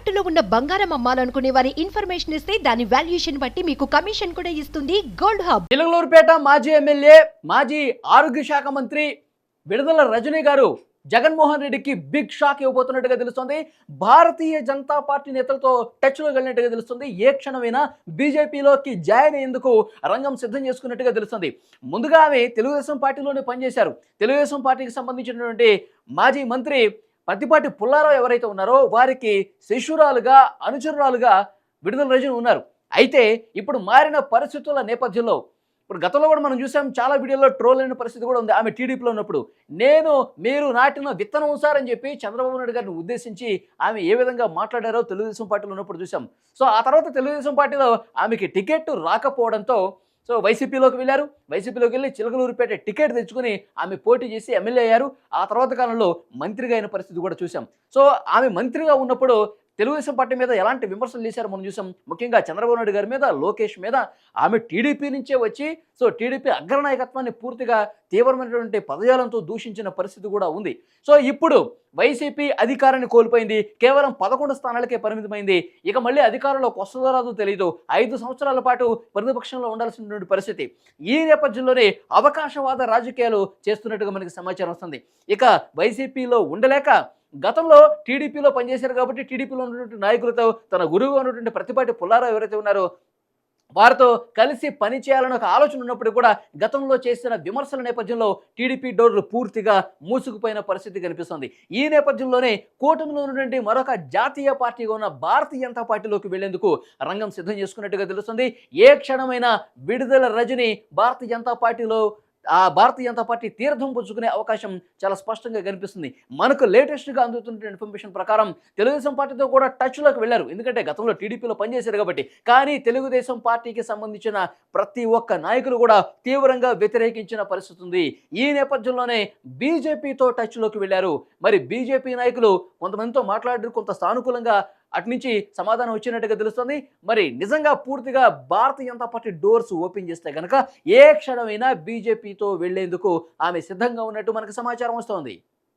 తాకట్టులో ఉన్న బంగారం అమ్మాలనుకునే వారి ఇన్ఫర్మేషన్ ఇస్తే దాని వాల్యుయేషన్ బట్టి మీకు కమిషన్ కూడా ఇస్తుంది గోల్డ్ హబ్. చిలకలూరుపేట మాజీ ఎమ్మెల్యే మాజీ ఆరోగ్య శాఖ మంత్రి విడుదల రజనీ గారు జగన్మోహన్ రెడ్డికి బిగ్ షాక్ ఇవ్వబోతున్నట్టుగా తెలుస్తుంది. భారతీయ జనతా పార్టీ నేతలతో టచ్లో వెళ్ళినట్టుగా తెలుస్తుంది. ఏ క్షణమైనా బీజేపీలోకి జాయిన్ అయ్యేందుకు రంగం సిద్ధం చేసుకున్నట్టుగా తెలుస్తుంది. ముందుగా ఆమె తెలుగుదేశం పార్టీలోనే పనిచేశారు. తెలుగుదేశం పార్టీకి సంబంధించినటువంటి మాజీ మంత్రి పత్తిపాటి పుల్లారావు ఎవరైతే ఉన్నారో వారికి శిష్యురాలుగా అనుచరురాలుగా విడుదల రజని ఉన్నారు. అయితే ఇప్పుడు మారిన పరిస్థితుల నేపథ్యంలో ఇప్పుడు గతంలో కూడా మనం చూసాం చాలా వీడియోలో ట్రోల్ అయిన పరిస్థితి కూడా ఉంది. ఆమె టీడీపీలో ఉన్నప్పుడు నేను మీరు నాటిన విత్తనం సారని చెప్పి చంద్రబాబు నాయుడు గారిని ఉద్దేశించి ఆమె ఏ విధంగా మాట్లాడారో తెలుగుదేశం పార్టీలో ఉన్నప్పుడు చూసాం. సో ఆ తర్వాత తెలుగుదేశం పార్టీలో ఆమెకి టికెట్ రాకపోవడంతో సో వైసీపీలోకి వెళ్ళారు. వైసీపీలోకి వెళ్ళి చిలకలూరుపేట టికెట్ తెచ్చుకుని ఆమె పోటీ చేసి ఎమ్మెల్యే అయ్యారు. ఆ తర్వాత కాలంలో మంత్రిగా అయిన పరిస్థితి కూడా చూసాం సో ఆమె మంత్రిగా ఉన్నప్పుడు తెలుగుదేశం పార్టీ మీద ఎలాంటి విమర్శలు చేశారు మనం చూసాం. ముఖ్యంగా చంద్రబాబు నాయుడు గారి మీద లోకేష్ మీద ఆమె టీడీపీ నుంచే వచ్చి సో టీడీపీ అగ్రనాయకత్వాన్ని పూర్తిగా తీవ్రమైనటువంటి పదజాలంతో దూషించిన పరిస్థితి కూడా ఉంది. సో ఇప్పుడు వైసీపీ అధికారాన్ని కోల్పోయింది కేవలం పదకొండు స్థానాలకే పరిమితమైంది. ఇక మళ్ళీ అధికారంలోకి వస్తుందో రాదో తెలియదు ఐదు సంవత్సరాల పాటు ప్రతిపక్షంలో ఉండాల్సినటువంటి పరిస్థితి. ఈ నేపథ్యంలోనే అవకాశవాద రాజకీయాలు చేస్తున్నట్టుగా మనకి సమాచారం వస్తుంది. ఇక వైసీపీలో ఉండలేక గతంలో టీడీపీలో పనిచేశారు కాబట్టి టీడీపీలో ఉన్నటువంటి నాయకులతో తన గురువుగా ఉన్నటువంటి ప్రతిపాటి పుల్లారావు ఎవరైతే ఉన్నారో వారితో కలిసి పని చేయాలని ఒక ఆలోచన ఉన్నప్పుడు కూడా గతంలో చేసిన విమర్శల నేపథ్యంలో టీడీపీ డోర్లు పూర్తిగా మూసుకుపోయిన పరిస్థితి కనిపిస్తుంది. ఈ నేపథ్యంలోనే కూటమిలో ఉన్నటువంటి మరొక జాతీయ పార్టీగా ఉన్న భారతీయ జనతా పార్టీలోకి వెళ్ళేందుకు రంగం సిద్ధం చేసుకున్నట్టుగా తెలుస్తుంది. ఏ క్షణమైనా విడుదల రజని భారతీయ జనతా పార్టీలో ఆ భారతీయ జనతా పార్టీ తీర్థం పుచ్చుకునే అవకాశం చాలా స్పష్టంగా కనిపిస్తుంది. మనకు లేటెస్ట్గా అందుతున్న ఇన్ఫర్మేషన్ ప్రకారం తెలుగుదేశం పార్టీతో కూడా టచ్లోకి వెళ్ళారు. ఎందుకంటే గతంలో టీడీపీలో పనిచేశారు కాబట్టి. కానీ తెలుగుదేశం పార్టీకి సంబంధించిన ప్రతి ఒక్క నాయకులు కూడా తీవ్రంగా వ్యతిరేకించిన పరిస్థితి ఉంది. ఈ నేపథ్యంలోనే బీజేపీతో టచ్లోకి వెళ్ళారు. మరి బీజేపీ నాయకులు కొంతమందితో మాట్లాడారు కొంత సానుకూలంగా అటు నుంచి సమాధానం వచ్చినట్టుగా తెలుస్తుంది. మరి నిజంగా పూర్తిగా Bharatiya Janata Party doors open చేస్తే కనుక ఏ క్షణమైనా బీజేపీతో వెళ్ళేందుకు ఆమె సిద్ధంగా ఉన్నట్టు మనకు సమాచారం వస్తోంది.